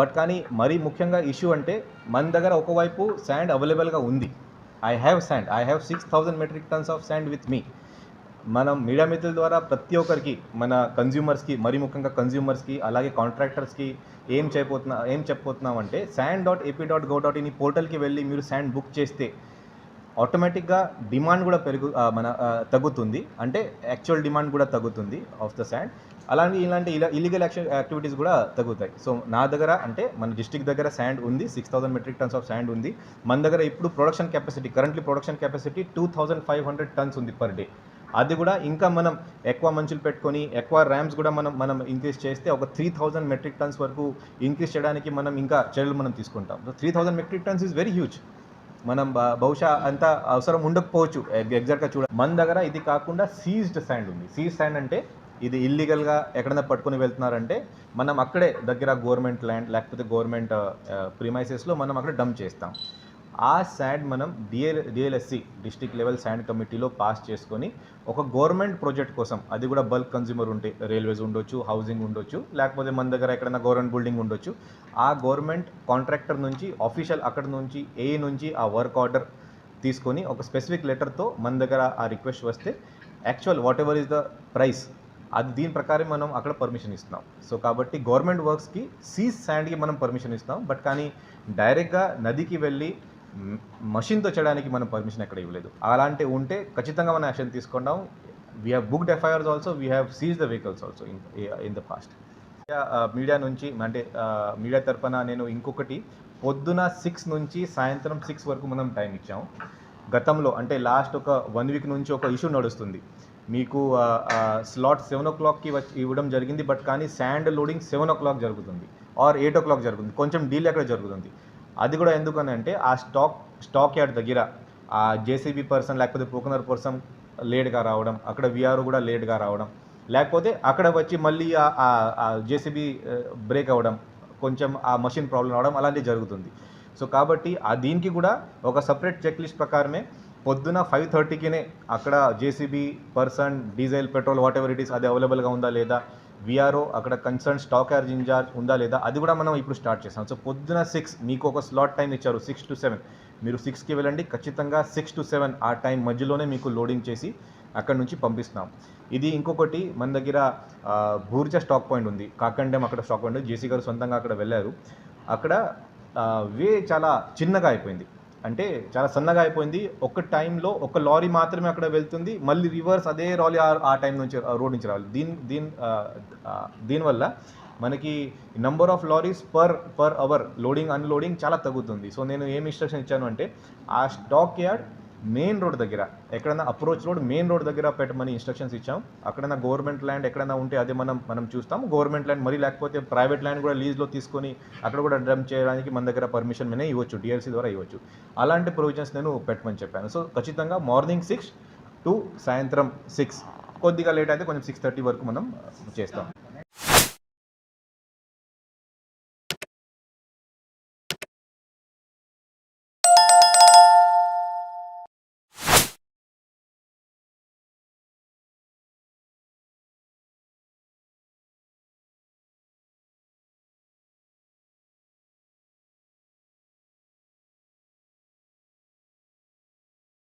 బట్ కానీ మరీ ముఖ్యంగా ఇష్యూ అంటే మన దగ్గర ఒకవైపు శాండ్ అవైలబుల్గా ఉంది. I have sand I have six thousand metric tons of sand with me మనం మీడియా మిత్రుల ద్వారా ప్రతి ఒక్కరికి మన కన్జ్యూమర్స్కి మరీ ముఖ్యంగా కన్జ్యూమర్స్కి అలాగే కాంట్రాక్టర్స్కి ఏం చేయబోతున్నా ఏం చెప్పబోతున్నాం అంటే sand dot AP dot go dot in ఈ పోర్టల్కి వెళ్ళి మీరు శాండ్ బుక్ చేస్తే ఆటోమేటిక్గా డిమాండ్ కూడా పెరుగు మన తగ్గుతుంది. అంటే యాక్చువల్ డిమాండ్ కూడా తగ్గుతుంది ఆఫ్ ద శాండ్ అలాంటి ఇలాంటి ఇలా ఇల్లీగల్ యాక్టివిటీస్ కూడా తగ్గుతాయి. సో నా దగ్గర అంటే మన డిస్ట్రిక్ట్ దగ్గర శాండ్ ఉంది six thousand metric tons of sand ఉంది. మన దగ్గర ఇప్పుడు production capacity currently production capacity two thousand five hundred tons ఉంది పర్ డే అది కూడా ఇంకా మనం ఎక్కువ మంచులు పెట్టుకొని ఎక్కువ ర్యామ్స్ కూడా మనం మనం ఇంక్రీజ్ చేస్తే ఒక త్రీ థౌజండ్ మెట్రిక్ టన్స్ వరకు ఇంక్రీజ్ చేయడానికి మనం ఇంకా చర్యలు మనం తీసుకుంటాం. So three thousand metric tons is very huge మనం బహుశా అంత అవసరం ఉండకపోవచ్చు. ఎగ్జాక్ట్గా చూడ మన దగ్గర ఇది కాకుండా సీజ్డ్ శాండ్ ఉంది. సీజ్ శాండ్ అంటే ఇది ఇల్లీగల్గా ఎక్కడైనా పట్టుకొని వెళ్తున్నారంటే మనం అక్కడే దగ్గర గవర్నమెంట్ ల్యాండ్ లేకపోతే గవర్నమెంట్ ప్రిమైసెస్లో మనం అక్కడ డంప్ చేస్తాం. ఆ శాండ్ మనం DL DLSC district level sand కమిటీలో పాస్ చేసుకొని ఒక గవర్నమెంట్ ప్రాజెక్ట్ కోసం అది కూడా బల్క్ కన్జ్యూమర్ ఉంటే రైల్వేస్ ఉండొచ్చు హౌసింగ్ ఉండొచ్చు లేకపోతే మన దగ్గర ఎక్కడైనా గవర్నమెంట్ బిల్డింగ్ ఉండొచ్చు ఆ గవర్నమెంట్ కాంట్రాక్టర్ నుంచి ఆఫీషియల్ అక్కడ నుంచి ఏ నుంచి ఆ వర్క్ ఆర్డర్ తీసుకొని ఒక స్పెసిఫిక్ లెటర్తో మన దగ్గర ఆ రిక్వెస్ట్ వస్తే actual whatever is the price అది దీని ప్రకారం మనం అక్కడ పర్మిషన్ ఇస్తున్నాం. సో కాబట్టి గవర్నమెంట్ వర్క్స్కి సీస్ శాండ్కి మనం పర్మిషన్ ఇస్తాం బట్ కానీ డైరెక్ట్గా నదికి వెళ్ళి మషిన్తో చేయడానికి మనం పర్మిషన్ ఎక్కడ ఇవ్వలేదు. అలాంటి ఉంటే ఖచ్చితంగా మనం యాక్షన్ తీసుకున్నాం we have booked FIRs also we have seize the vehicles also in in the past media నుంచి అంటే మీడియా తరఫున నేను ఇంకొకటి పొద్దున సిక్స్ నుంచి సాయంత్రం సిక్స్ వరకు మనం టైం ఇచ్చాం. గతంలో అంటే లాస్ట్ ఒక వన్ వీక్ నుంచి ఒక ఇష్యూ నడుస్తుంది. మీకు స్లాట్ సెవెన్ ఓ క్లాక్కి వచ్చి ఇవ్వడం జరిగింది బట్ కానీ sand loading seven o'clock జరుగుతుంది. ఆర్ ఎయిట్ ఓ క్లాక్ జరుగుతుంది. కొంచెం డీల్ అక్కడ జరుగుతుంది. అది కూడా ఎందుకని అంటే ఆ స్టాక్ స్టాక్ యార్డ్ దగ్గర ఆ జేసీబీ పర్సన్ లేకపోతే పోకనర్ పర్సన్ లేట్గా రావడం అక్కడ విఆర్ఓ కూడా లేట్గా రావడం లేకపోతే అక్కడ వచ్చి మళ్ళీ ఆ జేసీబీ బ్రేక్ అవ్వడం కొంచెం ఆ మషిన్ ప్రాబ్లం అవడం అలాంటివి జరుగుతుంది. సో కాబట్టి ఆ దీనికి కూడా ఒక సపరేట్ చెక్ లిస్ట్ ప్రకారమే పొద్దున ఫైవ్ థర్టీకినే అక్కడ JCB person diesel petrol whatever it is అది అవైలబుల్గా ఉందా లేదా విఆర్ఓ అక్కడ కన్సర్న్ స్టాక్ యార్జ్ ఇన్ఛార్జ్ ఉందా లేదా అది కూడా మనం ఇప్పుడు స్టార్ట్ చేస్తాం సో పొద్దున సిక్స్ మీకు ఒక స్లాట్ టైం ఇచ్చారు సిక్స్ టు సెవెన్ మీరు సిక్స్కి వెళ్ళండి ఖచ్చితంగా సిక్స్ టు సెవెన్ ఆ టైం మధ్యలోనే మీకు లోడింగ్ చేసి అక్కడ నుంచి పంపిస్తున్నాం. ఇది ఇంకొకటి మన దగ్గర బూర్జ స్టాక్ పాయింట్ ఉంది. కాకండెం అక్కడ స్టాక్ పాయింట్ జేసీ గారు సొంతంగా అక్కడ వెళ్ళారు. అక్కడ వే చాలా చిన్నగా అయిపోయింది. అంటే చాలా సన్నగా అయిపోయింది. ఒక టైంలో ఒక లారీ మాత్రమే అక్కడ వెళ్తుంది. మళ్ళీ రివర్స్ అదే లారీ ఆ- ఆ టైం నుంచి రోడ్ నుంచి రావాలి. దీని దీని దీనివల్ల మనకి number of lorries per per hour loading unloading చాలా తగ్గుతుంది. సో నేను ఏం ఇన్స్ట్రక్షన్ ఇచ్చాను అంటే ఆ స్టాక్ యార్డ్ మెయిన్ రోడ్ దగ్గర ఎక్కడైనా అప్రోచ్ రోడ్ మెయిన్ రోడ్ దగ్గర పెట్టమని ఇన్స్ట్రక్షన్స్ ఇచ్చాం. అక్కడైనా గవర్నమెంట్ ల్యాండ్ ఎక్కడైనా ఉంటే అదే మనం మనం చూస్తాం గవర్నమెంట్ ల్యాండ్ మరీ లేకపోతే ప్రైవేట్ ల్యాండ్ కూడా లీజ్లో తీసుకొని అక్కడ కూడా డ్రమ్ చేయడానికి మన దగ్గర పర్మిషన్ మీద ఇవ్వచ్చు డిఎల్సీ ద్వారా ఇవ్వచ్చు. అలాంటి ప్రొవిజన్స్ నేను పెట్టమని చెప్పాను. సో ఖచ్చితంగా మార్నింగ్ సిక్స్ టు సాయంత్రం సిక్స్ కొద్దిగా లేట్ అయితే కొంచెం సిక్స్ థర్టీ వరకు మనం చేస్తాం.